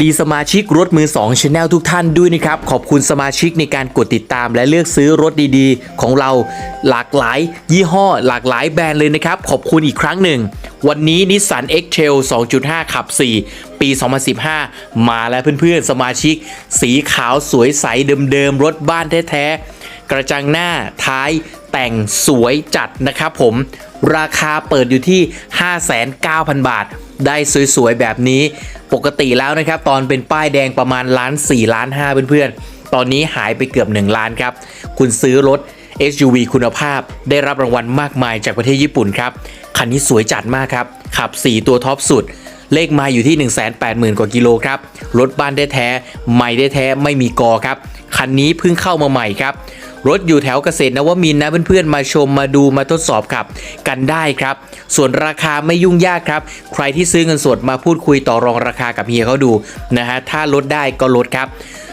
ดีสมาชิกรถมือ2 Channel ทุกท่านด้วยนะครับ ขอบคุณสมาชิกในการกดติดตามและเลือกซื้อรถดีๆ ของเราหลากหลาย ยี่ห้อ หลากหลายแบรนด์เลยนะครับ ขอบคุณอีกครั้งหนึ่ง วันนี้นิสสัน X-Trail 2.5 ขับ 4 ปี 2015 มาแล้วเพื่อนๆ สมาชิก สีขาวสวยใสเดิมๆ รถบ้านแท้ๆ กระจังหน้าท้ายแต่งสวยจัดนะครับผม ราคาเปิดอยู่ที่ 59,000 บาท ได้สวยๆแบบนี้ปกติแล้วนะครับ ตอนเป็นป้ายแดงประมาณล้าน4ล้าน5เพื่อนๆ ตอนนี้หายไปเกือบ 1 ล้านครับ คุณซื้อรถ SUV คุณภาพ ได้รับรางวัลมากมายจากประเทศญี่ปุ่นครับ คันนี้สวยจัดมากครับ ขับ 4 ตัวท็อปสุด เลขไมาอยู่ที่ 180,000 กว่ากิโลครับ รถบ้านได้แท้ๆไม่ได้แท้ไม่มีกอครับ คันนี้เพิ่งเข้ามาใหม่ครับ รถอยู่แถวเกษตรนวมินนะเพื่อนๆมาชมมาดูมาทดสอบขับกันได้ครับ ส่วนราคาไม่ยุ่งยากครับ ใครที่ซื้อเงินสดมาพูดคุยต่อรองราคากับเฮียเขาดูนะฮะถ้าลดได้ก็ลดครับ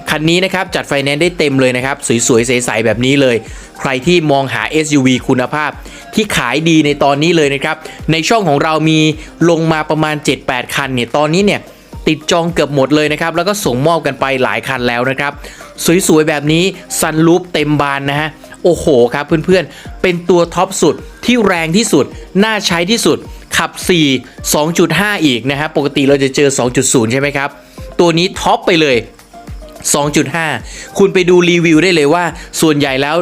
คันนี้นะครับจัดไฟแนนซ์ได้เต็มเลยนะครับ สวยๆใสๆแบบนี้เลย ใครที่มองหา SUV คุณภาพ ที่ขายดีในตอนนี้เลยนะครับ ในช่องของเรามีลงมาประมาณ 7-8 คันเนี่ยตอนนี้เนี่ยติดจองเกือบหมดเลยนะครับ แล้วก็ส่งมอบกันไปหลายคันแล้วนะครับ สวยๆ แบบนี้ซันลูปเต็มบานนะฮะ โอ้โหครับเพื่อนๆ เป็นตัวท็อปสุดที่แรงที่สุด น่าใช้ที่สุด ขับ 4 2.5 อีกนะฮะ ปกติเราจะเจอ 2.0 ใช่ไหมครับ ตัวนี้ท็อปไปเลย 2.5 คุณไปดูรีวิวได้เลยว่า ส่วนใหญ่แล้ว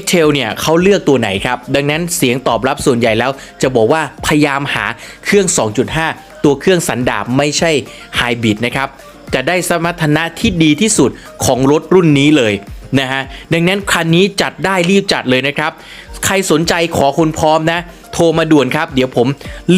x t e l เนี่ยเขาเลือกตัวไหนครับ ดังนั้นเสียงตอบรับส่วนใหญ่แล้วจะบอกว่าพยายามหาเครื่อง 2.5 ตัวเครื่องสันดาบไม่ใช่ไฮบริดนะครับ จะได้สมรรถนะที่ดีที่สุดของรถรุ่นนี้เลยนะฮะดังนั้นคันนี้จัดได้รีบจัดเลยนะครับ ใครสนใจขอคุณพร้อมนะ โทรมาด่วนครับ เดี๋ยวผม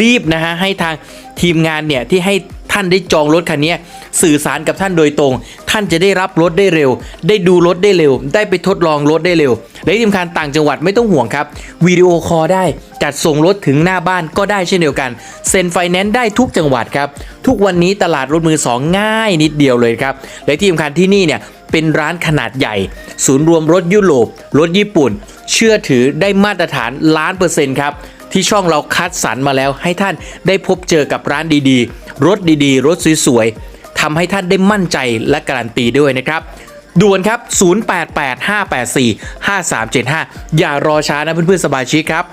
รีบนะฮะให้ทางทีมงานเนี่ยที่ให้ท่านได้จองรถคันนี้สื่อสารกับท่านโดยตรง ท่านจะได้รับรถได้เร็ว ได้ดูรถได้เร็ว ได้ไปทดลองรถได้เร็ว และที่สำคัญต่างจังหวัดไม่ต้องห่วงครับวิดีโอคอลได้จัดส่งรถถึงหน้าบ้านก็ได้เช่นเดียวกันเซ็นไฟแนนซ์ได้ทุกจังหวัดครับ ทุกวันนี้ตลาดรถมือสองง่ายนิดเดียวเลยครับ และที่สำคัญที่นี่เนี่ยเป็นร้านขนาดใหญ่ ศูนย์รวมรถยุโรป รถญี่ปุ่น เชื่อถือได้มาตรฐานล้านเปอร์เซ็นต์ครับที่ช่องเราคัดสรรมาแล้วให้ท่านได้พบเจอกับร้านดีๆ รถดีๆ รถสวยๆทำให้ท่านได้มั่นใจและการันตีด้วยนะครับด่วนครับ 0885845375 อย่ารอช้านะเพื่อนๆสมาชิกครับ